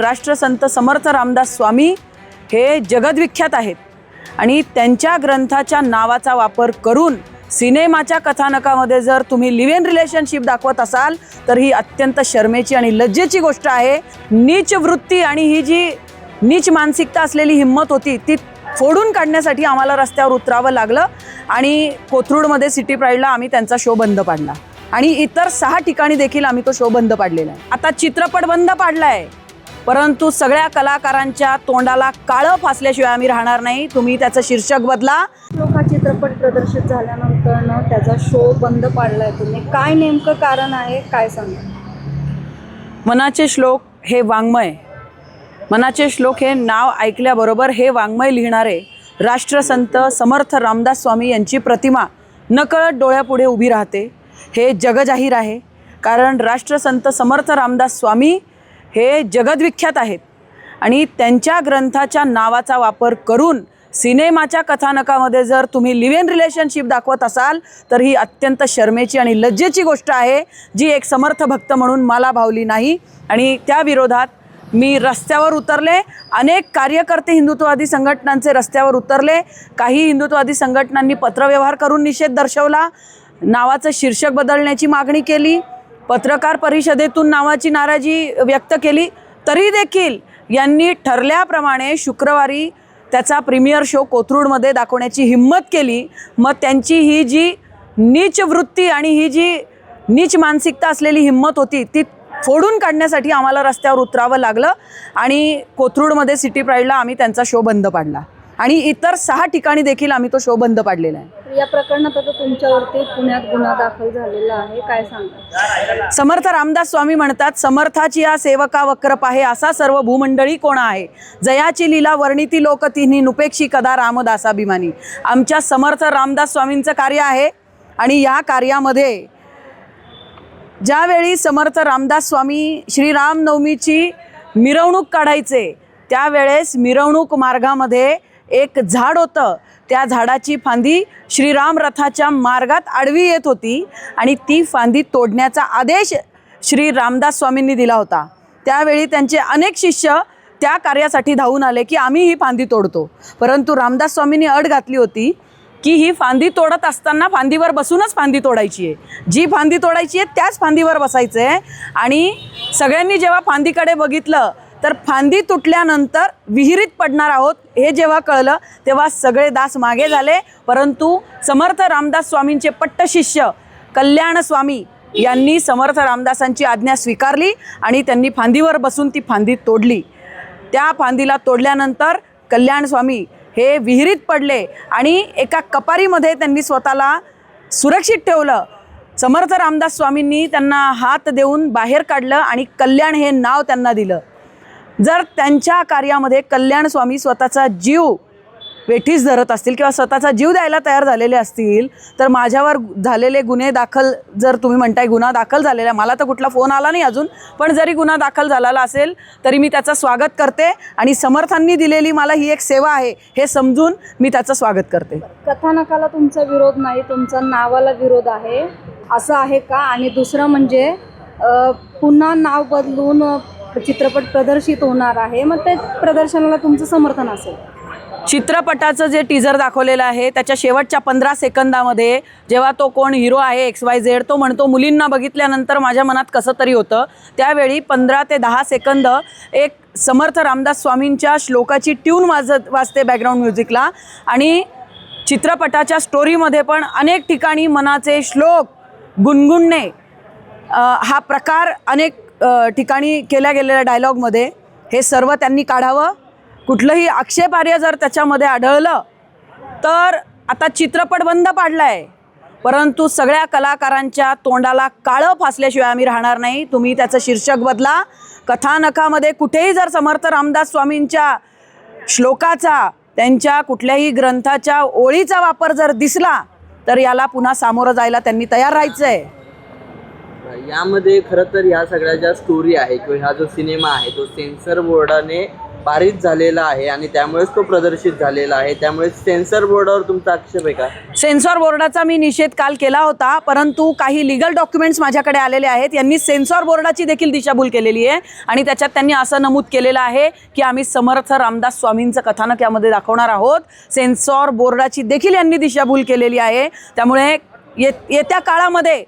राष्ट्रसंत समर्थ रामदास स्वामी हे जगदविख्यात आहेत. आणि त्यांच्या ग्रंथाच्या नावाचा वापर करून सिनेमाच्या कथानकामध्ये जर तुम्ही लिव्ह इन रिलेशनशिप दाखवत असाल तर ही अत्यंत शर्मेची आणि लज्जेची गोष्ट आहे. नीच वृत्ती आणि ही जी नीच मानसिकता असलेली हिंमत होती ती फोडून काढण्यासाठी आम्हाला रस्त्यावर उतरावं लागलं आणि कोथरूडमध्ये सिटी प्राईडला आम्ही त्यांचा शो बंद पाडला. आणि इतर सहा ठिकाणी देखील आम्ही तो शो बंद पाडलेला आहे. आता चित्रपट बंद पाडला आहे परंतु सगळ्या कलाकारांच्या तोंडाला काळं फासल्याशिवाय आम्ही राहणार नाही. तुम्ही त्याचं शीर्षक बदला. लोक चित्रपट प्रदर्शित झाल्यानंतर त्याचा शो बंद पाडलाय तुम्ही. काय नेमकं कारण आहे? काय सांगा? मनाचे श्लोक हे वाङ्मय. मनाचे श्लोक हे नाव ऐकल्याबरोबर हे वाङ्मय लिहिणारे राष्ट्रसंत समर्थ रामदास स्वामी यांची प्रतिमा नकळत डोळ्यापुढे उभी राहते. हे जगजाहीर आहे. कारण राष्ट्रसंत समर्थ रामदास स्वामी हे जगदविख्यात आहेत. आणि त्यांच्या ग्रंथाच्या नावाचा वापर करून सिनेमाच्या कथानकामध्ये जर तुम्ही लिव्ह इन रिलेशनशिप दाखवत असाल तर ही अत्यंत शर्मेची आणि लज्जेची गोष्ट आहे जी एक समर्थ भक्त म्हणून मला भावली नाही. आणि त्या विरोधात मी रस्त्यावर उतरले अनेक कार्यकर्ते हिंदुत्ववादी संघटनांचे रस्त्यावर उतरले काही हिंदुत्ववादी संघटनांनी पत्रव्यवहार करून निषेध दर्शवला नावाचं शीर्षक बदलण्याची मागणी केली पत्रकार परिषदेतून नावाची नाराजी व्यक्त केली तरी देखील यांनी ठरल्याप्रमाणे शुक्रवारी त्याचा प्रीमियर शो कोथरूडमध्ये दाखवण्याची हिंमत केली. मग त्यांची ही जी नीच वृत्ती आणि ही जी नीच मानसिकता असलेली हिंमत होती ती फोडून काढण्यासाठी आम्हाला रस्त्यावर उतरावं लागलं आणि कोथरूडमध्ये सिटी प्राईडला आम्ही त्यांचा शो बंद पाडला. आणि इतर सहा ठिकाणी देखील आम्ही तो शो बंद पाडलेला आहे. या प्रकरणात आता तुमच्यावरती पुण्यात गुन्हा दाखल झालेला आहे. काय सांगा समर्थ रामदास स्वामी म्हणतात समर्थाची या सेवका वक्र पाहे असा सर्व भूमंडळी कोण आहे? जयाची लीला वर्णिती लोक तिन्ही नुपेक्षी कदा रामदासाभिमानी. आमच्या समर्थ रामदास स्वामींचं कार्य आहे आणि या कार्यामध्ये ज्यावेळी समर्थ रामदास स्वामी श्रीरामनवमीची मिरवणूक काढायचे त्यावेळेस मिरवणूक मार्गामध्ये एक झाड होतं. त्या झाडाची फांदी श्रीराम रथाच्या मार्गात आडवी येत होती आणि ती फांदी तोडण्याचा आदेश श्री रामदास स्वामींनी दिला होता. त्यावेळी त्यांचे अनेक शिष्य त्या कार्यासाठी धावून आले की आम्ही ही फांदी तोडतो. परंतु रामदास स्वामींनी अट घातली होती की ही फांदी तोडत असताना फांदीवर बसूनच फांदी तोडायची आहे. जी फांदी तोडायची आहे त्याच फांदीवर बसायचं आहे आणि सगळ्यांनी जेव्हा फांदीकडे बघितलं तर फांदी तुटल्यानंतर विहिरीत पडणार आहोत हे जेव्हा कळलं तेव्हा सगळे दास मागे झाले. परंतु समर्थ रामदास स्वामींचे पट्टशिष्य कल्याण स्वामी यांनी समर्थ रामदासांची आज्ञा स्वीकारली आणि त्यांनी फांदीवर बसून ती फांदी तोडली. त्या फांदीला तोडल्यानंतर कल्याण स्वामी हे विहिरीत पडले आणि एका कपारीमध्ये त्यांनी स्वतःला सुरक्षित ठेवलं. समर्थ रामदास स्वामींनी त्यांना हात देऊन बाहेर काढलं आणि कल्याण हे नाव त्यांना दिलं. जर त्यांच्या कार्यामध्ये कल्याण स्वामी स्वतःचा जीव वेठीस धरत असतील किंवा स्वतःचा जीव द्यायला तयार झालेले असतील तर माझ्यावर झालेले गुन्हे दाखल जर तुम्ही म्हणताय गुन्हा दाखल झालेला आहे, मला तर कुठला फोन आला नाही अजून पण जरी गुन्हा दाखल झालेला असेल तरी मी त्याचं स्वागत करते आणि समर्थांनी दिलेली मला ही एक सेवा आहे हे समजून मी त्याचं स्वागत करते. कथानकाला तुमचा विरोध नाही तुमचा नावाला विरोध आहे. असं आहे का? आणि दुसरं म्हणजे पुन्हा नाव बदलून चित्रपट प्रदर्शित होणार आहे. मग त्या प्रदर्शनाला तुमचं समर्थन असेल. चित्रपटाचं जे टीजर दाखवलेलं आहे त्याच्या शेवटच्या पंधरा सेकंदामध्ये जेव्हा तो कोण हिरो आहे एक्स वाय झेड तो म्हणतो मुलींना बघितल्यानंतर माझ्या मनात कसं तरी होतं. त्यावेळी पंधरा ते दहा सेकंद एक समर्थ रामदास स्वामींच्या श्लोकाची ट्यून वाजत वाजते बॅकग्राऊंड म्युझिकला आणि चित्रपटाच्या स्टोरीमध्ये पण अनेक ठिकाणी मनाचे श्लोक गुणगुणणे हा प्रकार अनेक ठिकाणी केल्या गेलेल्या डायलॉगमध्ये हे सर्व त्यांनी काढावं. कुठलंही आक्षेपार्य जर त्याच्यामध्ये आढळलं तर आता चित्रपट बंद पाडला आहे परंतु सगळ्या कलाकारांच्या तोंडाला काळं फासल्याशिवाय आम्ही राहणार नाही. तुम्ही त्याचं शीर्षक बदला. कथानकामध्ये कुठेही जर समर्थ रामदास स्वामींच्या श्लोकाचा त्यांच्या कुठल्याही ग्रंथाच्या ओळीचा वापर जर दिसला तर याला पुन्हा सामोरं जायला त्यांनी तयार राहायचं आहे यामध्ये खरं तर ह्या सगळ्या ज्या स्टोरी आहे किंवा हा जो सिनेमा आहे तो सेन्सर बोर्डाने पारित झालेला आहे आणि त्यामुळेच तो प्रदर्शित झालेला आहे. त्यामुळे सेन्सर बोर्डावर तुमचा आक्षेप आहे का? सेन्सॉर बोर्डाचा मी निषेध काल केला होता परंतु काही लिगल डॉक्युमेंट्स माझ्याकडे आलेले आहेत. यांनी सेन्सॉर बोर्डाची देखील दिशाभूल केलेली आहे आणि त्याच्यात त्यांनी असं नमूद केलेलं आहे की आम्ही समर्थ रामदास स्वामींचं कथानक यामध्ये दाखवणार आहोत. सेन्सॉर बोर्डाची देखील यांनी दिशाभूल केलेली आहे. त्यामुळे ये येत्या काळामध्ये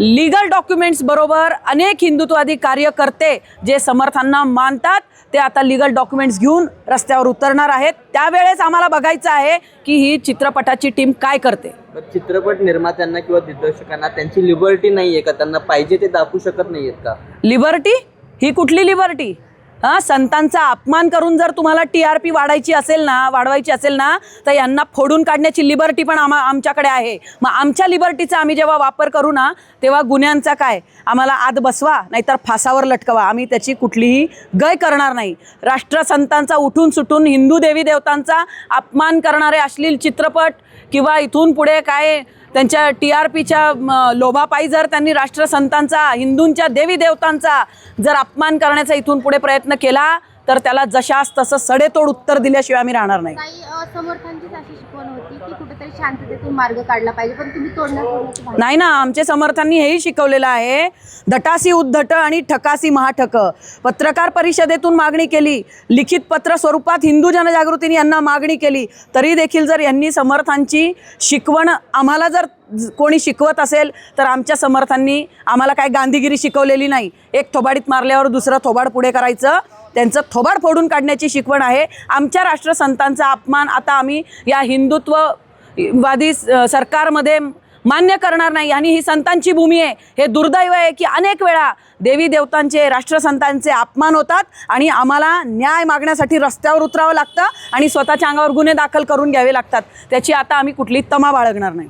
लीगल डॉक्युमेंट्स बरोबर अनेक हिंदुत्ववादी कार्यकर्ते जे समर्थांना मानतात ते आता लीगल डॉक्युमेंट्स घेऊन रस्त्यावर उतरणार आहेत. त्यावेळेस आम्हाला बघायचं आहे की ही चित्रपटाची टीम काय करते. तर चित्रपट निर्मात्यांना किंवा दिग्दर्शकांना त्यांची लिबर्टी नाही आहे का? त्यांना पाहिजे ते दाखवू शकत नाही आहेत का? लिबर्टी? ही कुठली लिबर्टी? हां संतांचा अपमान करून जर तुम्हाला टी आर पी वाढायची असेल ना वाढवायची असेल ना तर यांना फोडून काढण्याची लिबर्टी पण आम्हा आमच्याकडे आहे. मग आमच्या लिबर्टीचा आम्ही जेव्हा वापर करू ना तेव्हा गुन्ह्यांचा काय? आम्हाला आत बसवा नाहीतर फासावर लटकवा. आम्ही त्याची कुठलीही गय करणार नाही. राष्ट्रसंतांचा उठून सुटून हिंदू देवी देवतांचा अपमान करणारे अश्लील चित्रपट किंवा इथून पुढे काय त्यांच्या टी आर पीच्या लोभापायी जर त्यांनी राष्ट्रसंतांचा हिंदूंच्या देवी देवतांचा जर अपमान करण्याचा इथून पुढे प्रयत्न केला तर त्याला जशास तसं सडेतोड उत्तर दिल्याशिवाय आम्ही राहणार नाही. काही अ, समर्थांचीच अशी शिकवण होती की कुठेतरी शांततेतून मार्ग काढला पाहिजे पण तुम्ही तोडण्यात तोडण्याची भाषा नाही ना आमचे समर्थांनी हेही शिकवलेलं आहे. दटासी उद्धट आणि ठकासी महाठक. पत्रकार परिषदेतून मागणी केली. लिखित पत्र स्वरूपात हिंदू जनजागृतीने यांना मागणी केली. तरी देखील जर यांनी समर्थांची शिकवण आम्हाला जर कोणी शिकवत असेल तर आमच्या समर्थांनी आम्हाला काय गांधीगिरी शिकवलेली नाही. एक थोबाडीत मारल्यावर दुसरं थोबाड पुढे करायचं. त्यांचं थोबाड फोडून काढण्याची शिकवण आहे. आमच्या राष्ट्रसंतांचा अपमान आता आम्ही या हिंदुत्ववादी सरकारमध्ये मान्य करणार नाही. आणि ही संतांची भूमी आहे. हे दुर्दैव आहे की अनेक वेळा देवी देवतांचे राष्ट्रसंतांचे अपमान होतात आणि आम्हाला न्याय मागण्यासाठी रस्त्यावर उतरावं लागतं आणि स्वतःच्या अंगावर गुन्हे दाखल करून घ्यावे लागतात. त्याची आता आम्ही कुठली तमा बाळगणार नाही.